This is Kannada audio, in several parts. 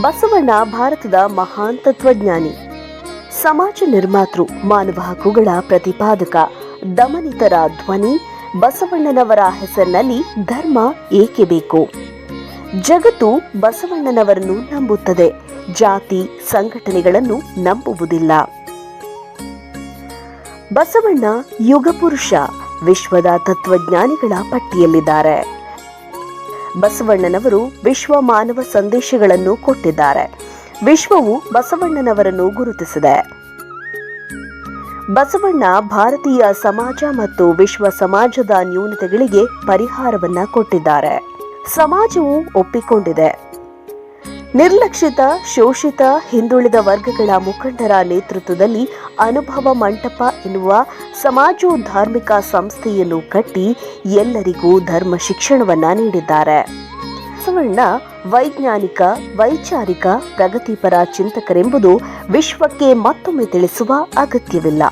ಬಸವಣ್ಣ ಭಾರತದ ಮಹಾನ್ ತತ್ವಜ್ಞಾನಿ. ಸಮಾಜ ನಿರ್ಮಾತೃ, ಮಾನವ ಹಕ್ಕುಗಳ ಪ್ರತಿಪಾದಕ, ದಮನಿತರ ಧ್ವನಿ, ಬಸವಣ್ಣನವರ ಹೆಸರಿನಲ್ಲಿ ಧರ್ಮ ಏಕೆ ಬೇಕು? ಜಗತ್ತು ಬಸವಣ್ಣನವರನ್ನು ನಂಬುತ್ತದೆ, ಜಾತಿ, ಸಂಘಟನೆಗಳನ್ನು ನಂಬುವುದಿಲ್ಲ. ಬಸವಣ್ಣ ಯುಗಪುರುಷ, ವಿಶ್ವದ ತತ್ವಜ್ಞಾನಿಗಳ ಪಟ್ಟಿಯಲ್ಲಿದ್ದಾರೆ. ಬಸವಣ್ಣನವರು ವಿಶ್ವ ಮಾನವ ಸಂದೇಶಗಳನ್ನು ಕೊಟ್ಟಿದ್ದಾರೆ. ವಿಶ್ವವು ಬಸವಣ್ಣನವರನ್ನು ಗುರುತಿಸಿದೆ. ಬಸವಣ್ಣ ಭಾರತೀಯ ಸಮಾಜ ಮತ್ತು ವಿಶ್ವ ಸಮಾಜದ ನ್ಯೂನತೆಗಳಿಗೆ ಪರಿಹಾರವನ್ನ ಕೊಟ್ಟಿದ್ದಾರೆ. ಸಮಾಜವು ಒಪ್ಪಿಕೊಂಡಿದೆ. ನಿರ್ಲಕ್ಷಿತ, ಶೋಷಿತ, ಹಿಂದುಳಿದ ವರ್ಗಗಳ ಮುಖಂಡರ ನೇತೃತ್ವದಲ್ಲಿ ಅನುಭವ ಮಂಟಪ ಎನ್ನುವ ಸಮಾಜೋಧಾರ್ಮಿಕ ಸಂಸ್ಥೆಯನ್ನು ಕಟ್ಟಿ ಎಲ್ಲರಿಗೂ ಧರ್ಮ ಶಿಕ್ಷಣವನ್ನ ನೀಡಿದ್ದಾರೆ. ಬಸವಣ್ಣ ವೈಜ್ಞಾನಿಕ, ವೈಚಾರಿಕ, ಪ್ರಗತಿಪರ ಚಿಂತಕರೆಂಬುದು ವಿಶ್ವಕ್ಕೆ ಮತ್ತೊಮ್ಮೆ ತಿಳಿಸುವ ಅಗತ್ಯವಿಲ್ಲ.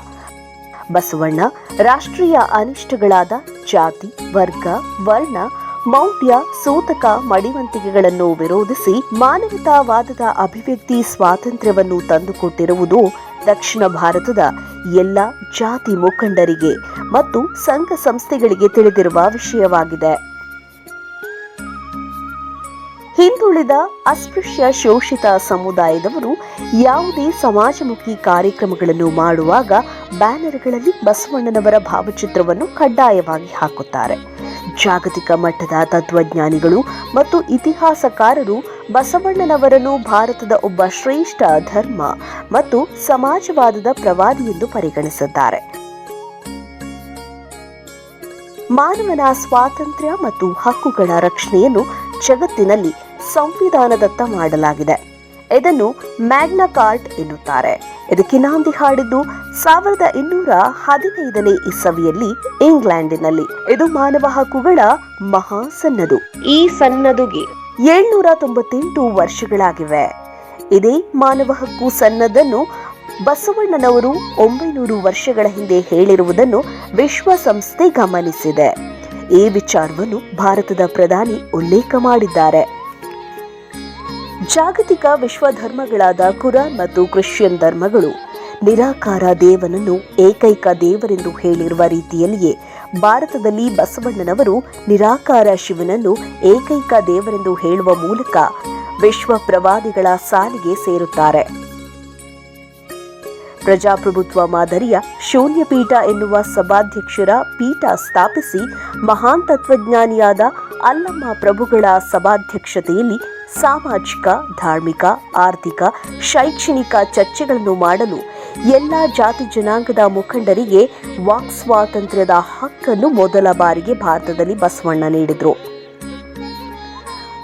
ಬಸವಣ್ಣ ರಾಷ್ಟ್ರೀಯ ಅನಿಷ್ಟಗಳಾದ ಜಾತಿ, ವರ್ಗ, ವರ್ಣ ಮೌಢ್ಯ, ಸೂತಕ, ಮಡಿವಂತಿಕೆಗಳನ್ನು ವಿರೋಧಿಸಿ ಮಾನವತಾವಾದದ ಅಭಿವ್ಯಕ್ತಿ ಸ್ವಾತಂತ್ರ್ಯವನ್ನು ತಂದುಕೊಟ್ಟಿರುವುದು ದಕ್ಷಿಣ ಭಾರತದ ಎಲ್ಲ ಜಾತಿ ಮುಖಂಡರಿಗೆ ಮತ್ತು ಸಂಘ ಸಂಸ್ಥೆಗಳಿಗೆ ತಿಳಿದಿರುವ ವಿಷಯವಾಗಿದೆ. ಹಿಂದುಳಿದ ಅಸ್ಪೃಶ್ಯ ಶೋಷಿತ ಸಮುದಾಯದವರು ಯಾವುದೇ ಸಮಾಜಮುಖಿ ಕಾರ್ಯಕ್ರಮಗಳನ್ನು ಮಾಡುವಾಗ ಬ್ಯಾನರ್ಗಳಲ್ಲಿ ಬಸವಣ್ಣನವರ ಭಾವಚಿತ್ರವನ್ನು ಕಡ್ಡಾಯವಾಗಿ ಹಾಕುತ್ತಾರೆ. ಜಾಗತಿಕ ಮಟ್ಟದ ತತ್ವಜ್ಞಾನಿಗಳು ಮತ್ತು ಇತಿಹಾಸಕಾರರು ಬಸವಣ್ಣನವರನ್ನು ಭಾರತದ ಒಬ್ಬ ಶ್ರೇಷ್ಠ ಧರ್ಮ ಮತ್ತು ಸಮಾಜವಾದದ ಪ್ರವಾದಿ ಎಂದು ಪರಿಗಣಿಸಿದ್ದಾರೆ. ಮಾನವನ ಸ್ವಾತಂತ್ರ್ಯ ಮತ್ತು ಹಕ್ಕುಗಳ ರಕ್ಷಣೆಯನ್ನು ಜಗತ್ತಿನಲ್ಲಿ ಸಂವಿಧಾನದತ್ತ ಮಾಡಲಾಗಿದೆ. ಇದನ್ನು ಮ್ಯಾಗ್ನಾ ಕಾರ್ಟ್ ಎನ್ನುತ್ತಾರೆ. ಇದಕ್ಕೆ ನಾಂದಿ ಹಾಡಿದ್ದು ಸಾವಿರದ ಇನ್ನೂರ ಹದಿನೈದನೇ ಇಸವಿಯಲ್ಲಿ ಇಂಗ್ಲೆಂಡಿನಲ್ಲಿ. ಇದು ಮಾನವ ಹಕ್ಕುಗಳ ಮಹಾ ಸನ್ನದು. ಈ ಸನ್ನದುಗೆ ಏಳ್ನೂರ ತೊಂಬತ್ತೆಂಟು ವರ್ಷಗಳಾಗಿವೆ. ಇದೇ ಮಾನವ ಹಕ್ಕು ಸನ್ನದನ್ನು ಬಸವಣ್ಣನವರು ಒಂಬೈನೂರು ವರ್ಷಗಳ ಹಿಂದೆ ಹೇಳಿರುವುದನ್ನು ವಿಶ್ವಸಂಸ್ಥೆ ಗಮನಿಸಿದೆ. ಈ ವಿಚಾರವನ್ನು ಭಾರತದ ಪ್ರಧಾನಿ ಉಲ್ಲೇಖ ಮಾಡಿದ್ದಾರೆ. ಜಾಗತಿಕ ವಿಶ್ವ ಧರ್ಮಗಳಾದ ಕುರಾನ್ ಮತ್ತು ಕ್ರಿಶ್ಚಿಯನ್ ಧರ್ಮಗಳು ನಿರಾಕಾರ ದೇವನನ್ನು ಏಕೈಕ ದೇವರೆಂದು ಹೇಳಿರುವ ರೀತಿಯಲ್ಲಿಯೇ ಭಾರತದಲ್ಲಿ ಬಸವಣ್ಣನವರು ನಿರಾಕಾರ ಶಿವನನ್ನು ಏಕೈಕ ದೇವರೆಂದು ಹೇಳುವ ಮೂಲಕ ವಿಶ್ವ ಪ್ರವಾದಿಗಳ ಸಾಲಿಗೆ ಸೇರುತ್ತಾರೆ. ಪ್ರಜಾಪ್ರಭುತ್ವ ಮಾದರಿಯ ಶೂನ್ಯ ಪೀಠ ಎನ್ನುವ ಸಭಾಧ್ಯಕ್ಷರ ಪೀಠ ಸ್ಥಾಪಿಸಿ ಮಹಾನ್ ತತ್ವಜ್ಞಾನಿಯಾದ ಅಲ್ಲಮ್ಮ ಪ್ರಭುಗಳ ಸಭಾಧ್ಯಕ್ಷತೆಯಲ್ಲಿ ಸಾಮಾಜಿಕ, ಧಾರ್ಮಿಕ, ಆರ್ಥಿಕ, ಶೈಕ್ಷಣಿಕ ಚರ್ಚೆಗಳನ್ನು ಮಾಡಲು ಎಲ್ಲ ಜಾತಿ ಜನಾಂಗದ ಮುಖಂಡರಿಗೆ ವಾಕ್ ಸ್ವಾತಂತ್ರ್ಯದ ಹಕ್ಕನ್ನು ಮೊದಲ ಬಾರಿಗೆ ಭಾರತದಲ್ಲಿ ಬಸವಣ್ಣ ನೀಡಿದರು.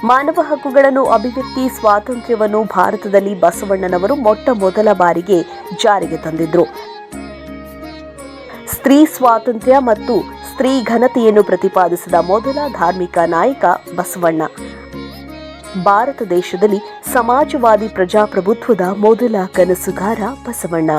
ಮಾನವ ಹಕ್ಕುಗಳನ್ನು ಅಭಿವ್ಯಕ್ತಿ ಸ್ವಾತಂತ್ರ್ಯವನ್ನು ಭಾರತದಲ್ಲಿ ಬಸವಣ್ಣನವರು ಮೊಟ್ಟ ಮೊದಲ ಬಾರಿಗೆ ಜಾರಿಗೆ ತಂದಿದ್ರು. ಸ್ತ್ರೀ ಸ್ವಾತಂತ್ರ್ಯ ಮತ್ತು ಸ್ತ್ರೀ ಘನತೆಯನ್ನು ಪ್ರತಿಪಾದಿಸಿದ ಮೊದಲ ಧಾರ್ಮಿಕ ನಾಯಕ ಬಸವಣ್ಣ. ಭಾರತ ದೇಶದಲ್ಲಿ ಸಮಾಜವಾದಿ ಪ್ರಜಾಪ್ರಭುತ್ವದ ಮೊದಲ ಕನಸುಗಾರ ಬಸವಣ್ಣ.